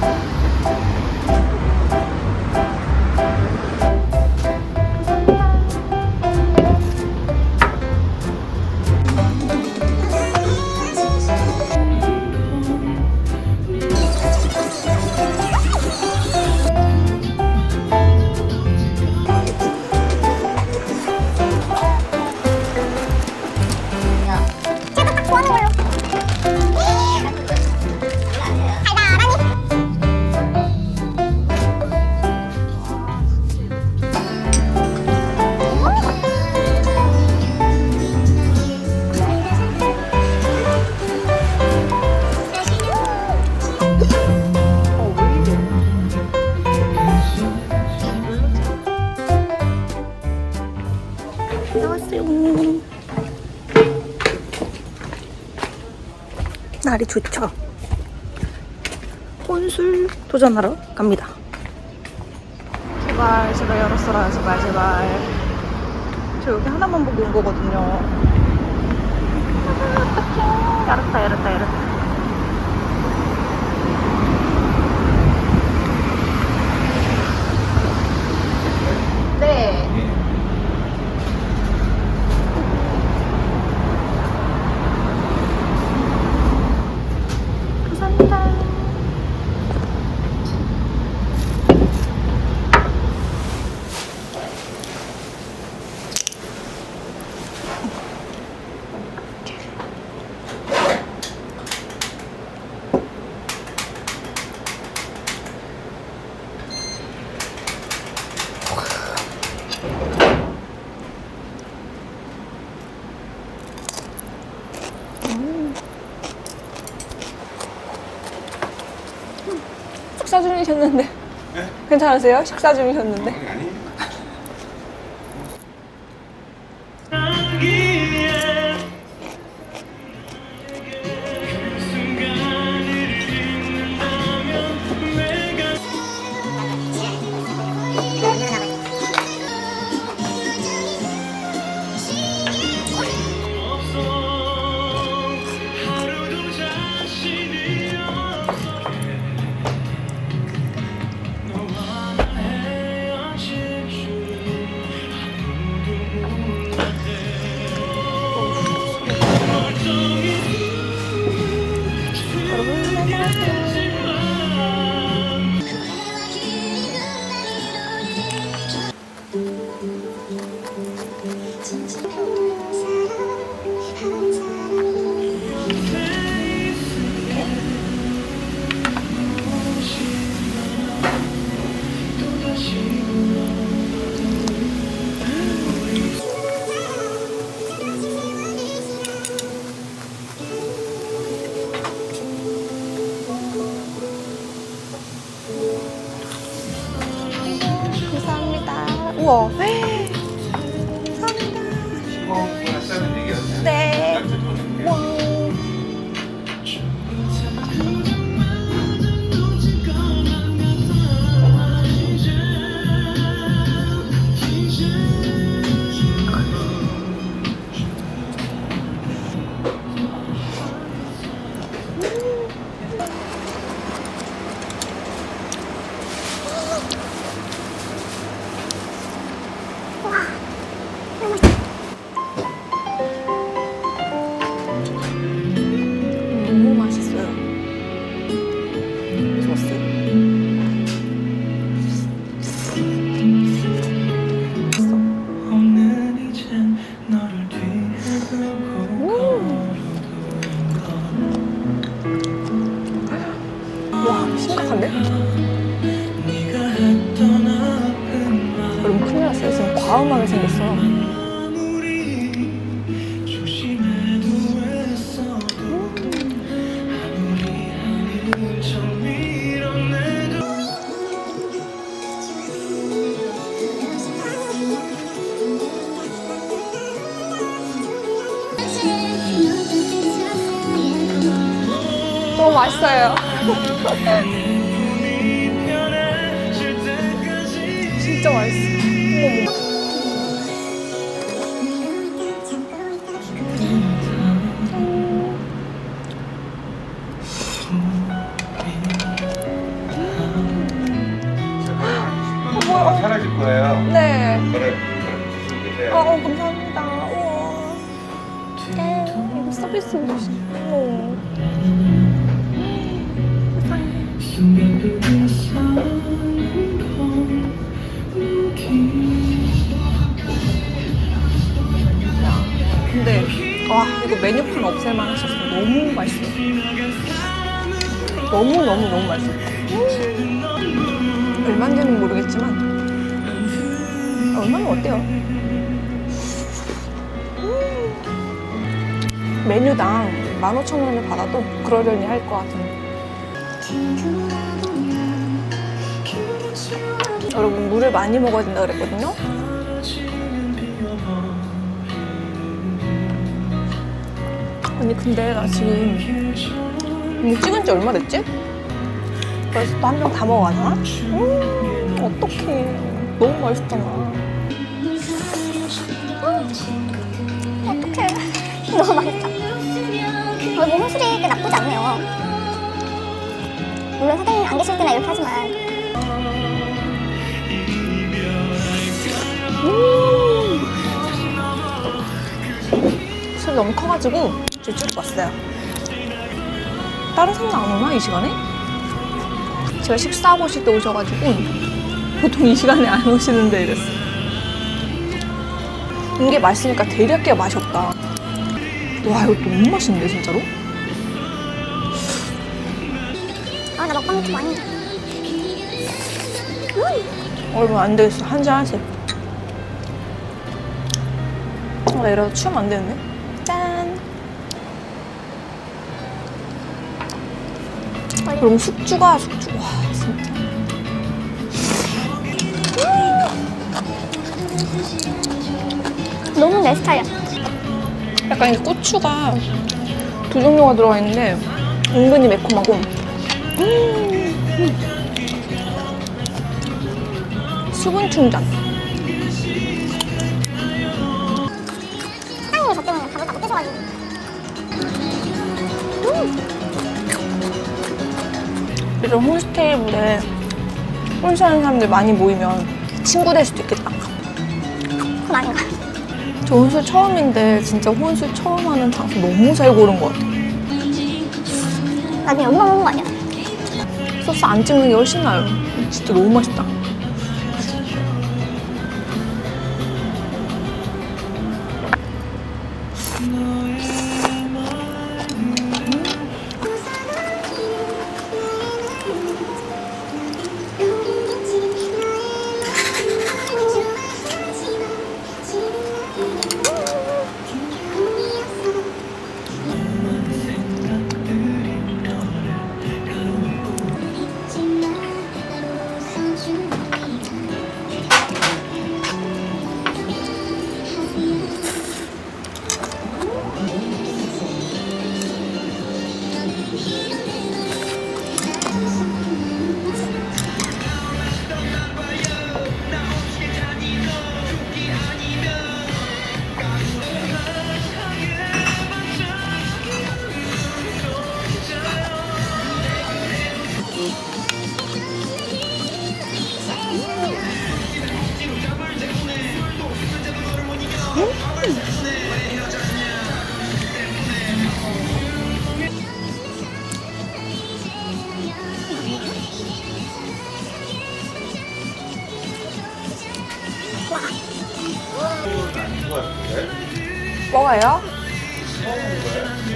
제 2차 혼술 도전하러 갑니다. 제발 제발 열었어라 제발 제발 저 여기 하나만 보고 온 거거든요. 열었다 열었다 열었다 식사 중이셨는데. 괜찮으세요? 식사 중이셨는데. 감사합니 다. 우와. 맛있어요. 진짜 맛있어. 금방 사라질 거예요. 네. 그래, 그래. 드시면 되세요. 어, 어 감사합니다. 우와. 어, 이거 서비스. 세상에. 근데 와 이거 메뉴판 없앨만 하셨어. 너무 맛있어. 너무 너무 너무 맛있어. 음. 얼마인지는 모르겠지만 얼마는 어때요? 메뉴당 15,000원을 받아도 그러려니 할 것 같은 여러분 물을 많이 먹어야 된다 그랬거든요 아니 근데 나 지금 이거 찍은 지 얼마 됐지? 그래서 또 한 병 다 먹어가잖아? 음 어떡해 너무 맛있잖아 어떡해. 너무 맛있다. 어, 몸 술이 꽤 나쁘지 않네요. 물론 사장님 안 계실 때나 이렇게 하지만 술 너무 커가지고 저쭉 왔어요. 다른 사람 안 오나 이 시간에? 제가 식사하고 오실 때 오셔가지고 보통 이 시간에 안 오시는데 이랬어. 이게 맛있으니까 데리야끼가 맛이 없다. 와 이거 너무 맛있는데 진짜로? 아나 먹방 유튜브 아닌데. 여러분 안 되겠어 한 잔 하세 나 이러다 취하면 안 되는데? 짠. 그럼 숙주가 숙주 와 진짜. 너무 내 스타일이야. 약간 이 고추가 두 종류가 들어가 있는데 은근히 매콤하고 음. 수분 충전 이런 홈스테이블에 혼수하는 사람들 많이 모이면 친구 될 수도 있겠다. 그건 아닌가. 저 혼술 처음인데 진짜 혼술 처음 하는 장소 너무 잘 고른 것 같아. 나중에 여기만 먹는 거 아니야? 소스 안 찍는 게 훨씬 나아요. 진짜 너무 맛있다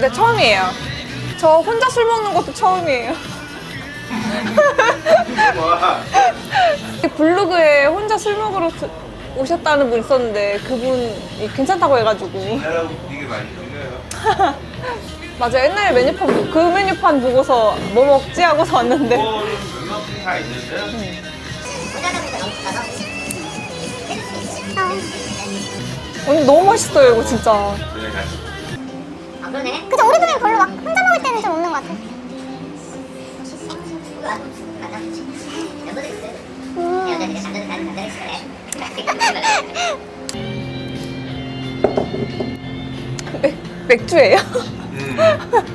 네 처음이에요. 저 혼자 술 먹는 것도 처음이에요. 와, 블로그에 혼자 술 먹으러 드- 오셨다는 분 있었는데 그분이 괜찮다고 해가지고. 나라고 되게 많이 들려요. 맞아 옛날에 메뉴판 보- 그 메뉴판 보고서 뭐 먹지 하고서 왔는데. 다 있는데. 언니 너무 맛있어요 이거 진짜. 그냥 같이. 그죠 우리 둘이 별로 막 혼자 먹을 때는 좀 없는 것 같아. 맥, 맥주예요? 음.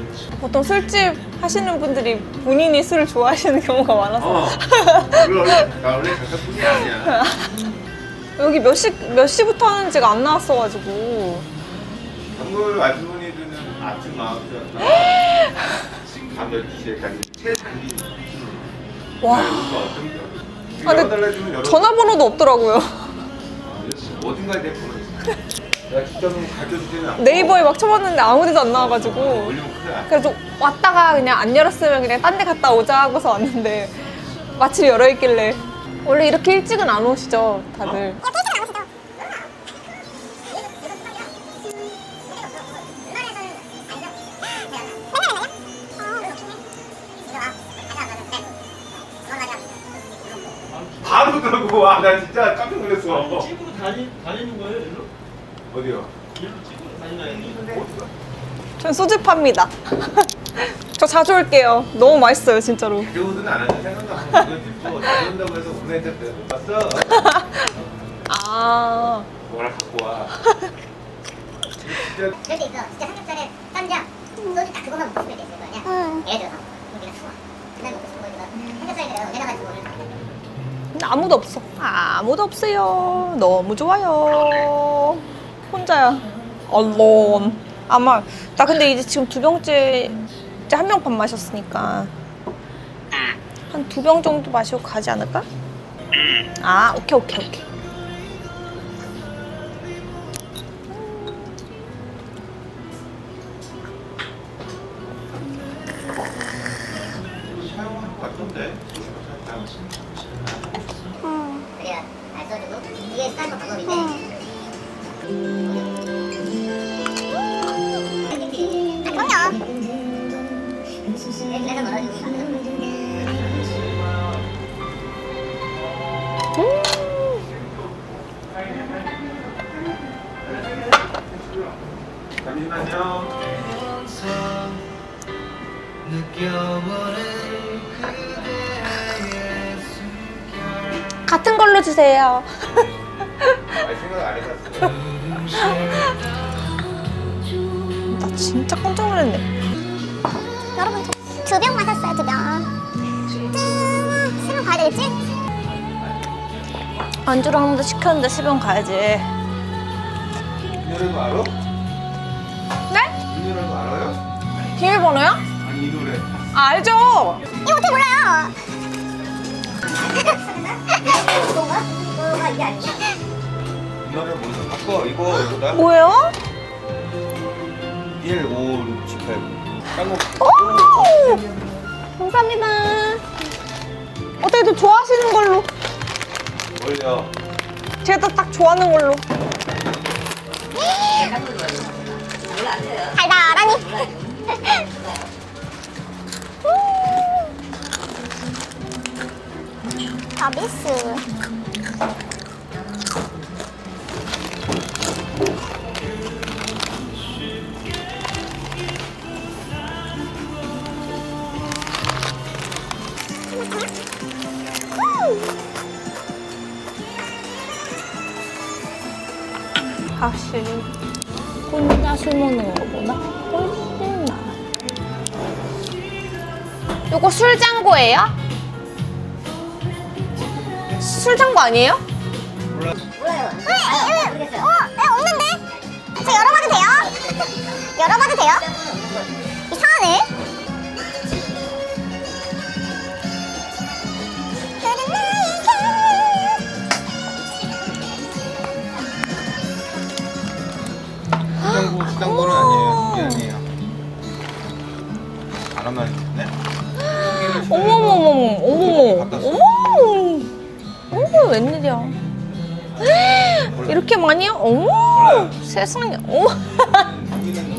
보통 술집 하시는 분들이 본인이 술을 좋아하시는 경우가 많아서 어. 원래 나 원래 작가뿐이 아니야. 여기 몇 시 몇 시부터 하는지가 안 나왔어가지고 단골 아주머 아침 9시였나? 밤 12시까지 최장기. 와 아, 전화번호도 없더라고요. 어딘가에 내 번호 있어. 내가 직접 가르쳐주지는 않고. 네이버에 막 쳐봤는데 아무 데도 안 나와가지고. 그래서 왔다가 그냥 안 열었으면 그냥 딴 데 갔다 오자 하고서 왔는데 마침 열어있길래 원래 이렇게 일찍은 안 오시죠 다들 바 와. 나 진짜 깜짝 놀랐어. 집으로 다니, 다니는 거예요, 일로? 어디요? 일로 집으로 다니나요? 어디가? 전 소주 팝니다 저 자주 올게요 너무 맛있어요 진짜로 배우든 안 하든 생각나. 오늘 집도 다른다고 해서 오늘 했을 때못 봤어. 아 뭐라 갖고 와. 진짜 그럴 때 있어. 진짜 삼겹살에 쌈장, 소주 딱 그것만 먹고 싶을 때 있을 거 아니야? 응. 예를 들어서 우리가 좋아. 그날 먹고 싶은 거니까 삼겹살에 내가 내려가지고 오늘 근데 아무도 없어. 아무도 없어요. 너무 좋아요. 혼자야. Alone. 아마 나 근데 이제 지금 두 병째 이제 한 병 반 마셨으니까. 한 두 병 정도 마시고 가지 않을까? 아 오케이 오케이 오케이 걸로 주세요 아니 생각 안 해봤어. 나 진짜 깜짝 놀랐네 여러분 두병 마셨어요 두 병. 짠. 수능 가야 되겠지? 안주를 하나도 시켰는데 세병 가야지 이 노래도 알아? 네? 이 노래도 알아요? 비밀번호요? 아니 이 노래. 아, 알죠 이거 어떻게 몰라요? 뭐가? 뭐가 이게 아니야? 이 노래 뭐죠? 바꿔 이거 이거다. 뭐예요? 1, 5, 6, 7, 8. 딴거 오! 감사합니다. 어떻게 또 좋아하시는 걸로? 뭘요? 제가 딱 좋아하는 걸로. 달달하니. 서비스. 확실히 혼자 술 먹는 거보다 훨씬 나아. 요거 술장고예요? 술장고 아니에요? 몰라요. 에, 에, 모르겠어요. 어, 에, 없는데? 저 열어봐도 돼요? 열어봐도 돼요? 이상하네. 수장고 수장고는 아니에요. 이게 아니에요. 바람만 있네. 어머머머머, 어머머. 어머, 어머, 웬일이야? 이렇게 많이요? 어머. 세상에, 어머.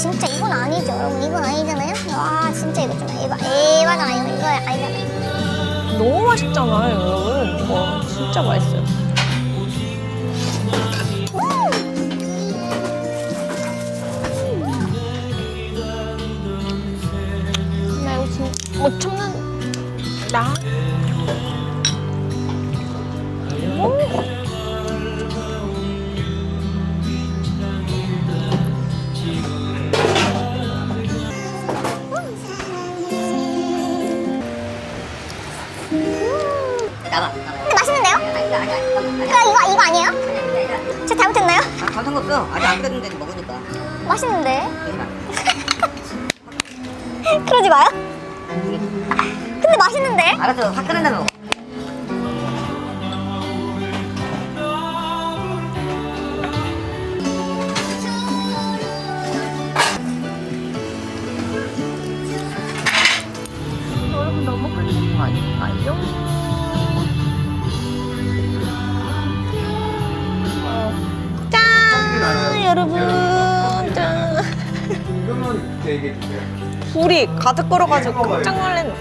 진짜 이건 아니죠 여러분 이건 아니잖아요 와 진짜 이거 좀 에바 에바잖아 이거 이거 아니잖아요 너무 맛있잖아요, 여러분. 이거 진짜 맛있어요. 그러지 마요 근데 맛있는데 알았어. 확 다음에 먹어. 여러분 너무 끓이는 거 아닌가요? 짠! 여러분, 짠! 이거는 그때 얘기해 주세요. 불이 가득 끓어가지고 깜짝 놀랐네.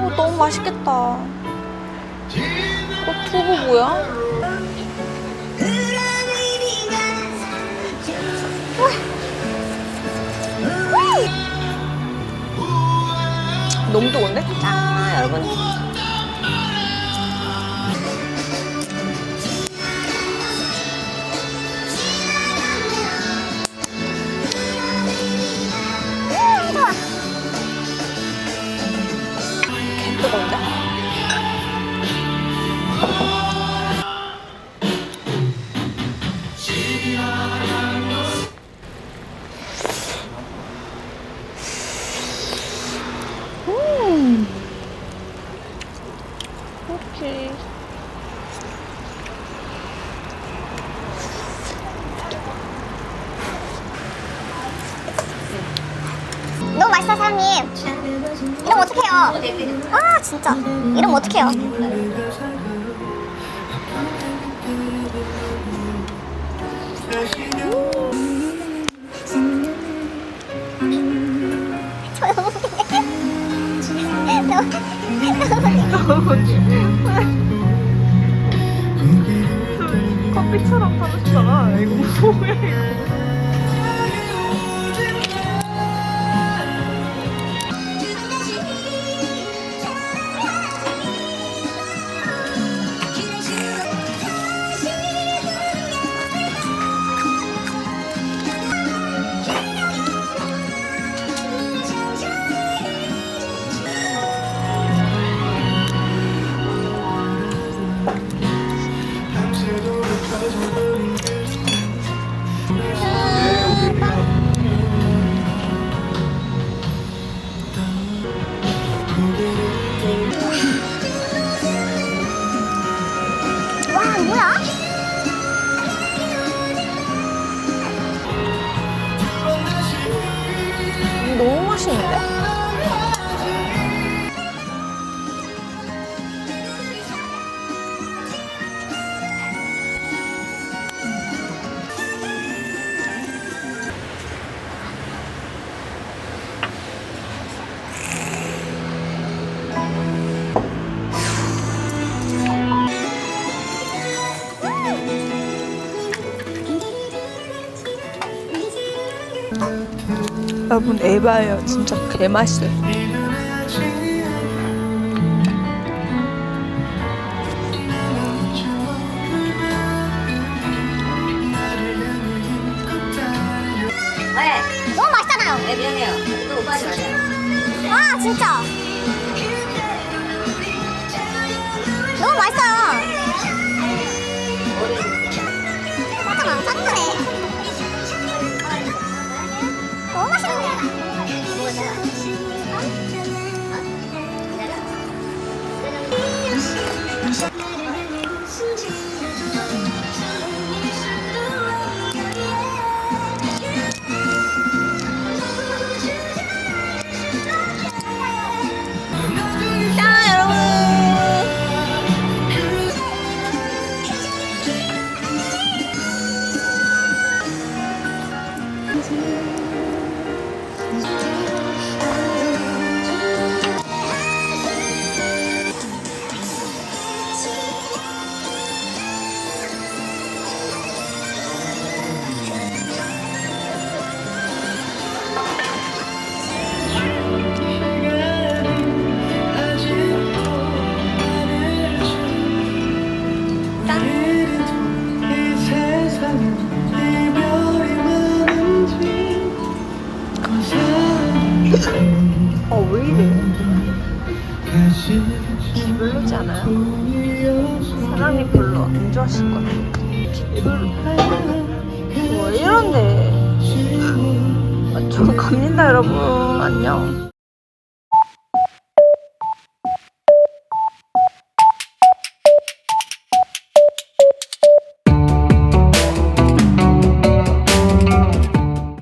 어, 너무 맛있겠다. 어, 두부 뭐야? 너무 뜨거운데? 짠, 여러분. 그렇지. 너무 맛있어 사장님. 이러면 어떡해요? 아 진짜. 이러면 어떡해요 커피처럼 타주시잖아. 이거 뭐야, 이거. 여러분 에바예요. 진짜 개맛있어요. 왜? 너무 맛있잖아요 네, 미안해요. 또 오빠한테 맞아요. 아 진짜 너무 맛있어요 여러분. 안녕.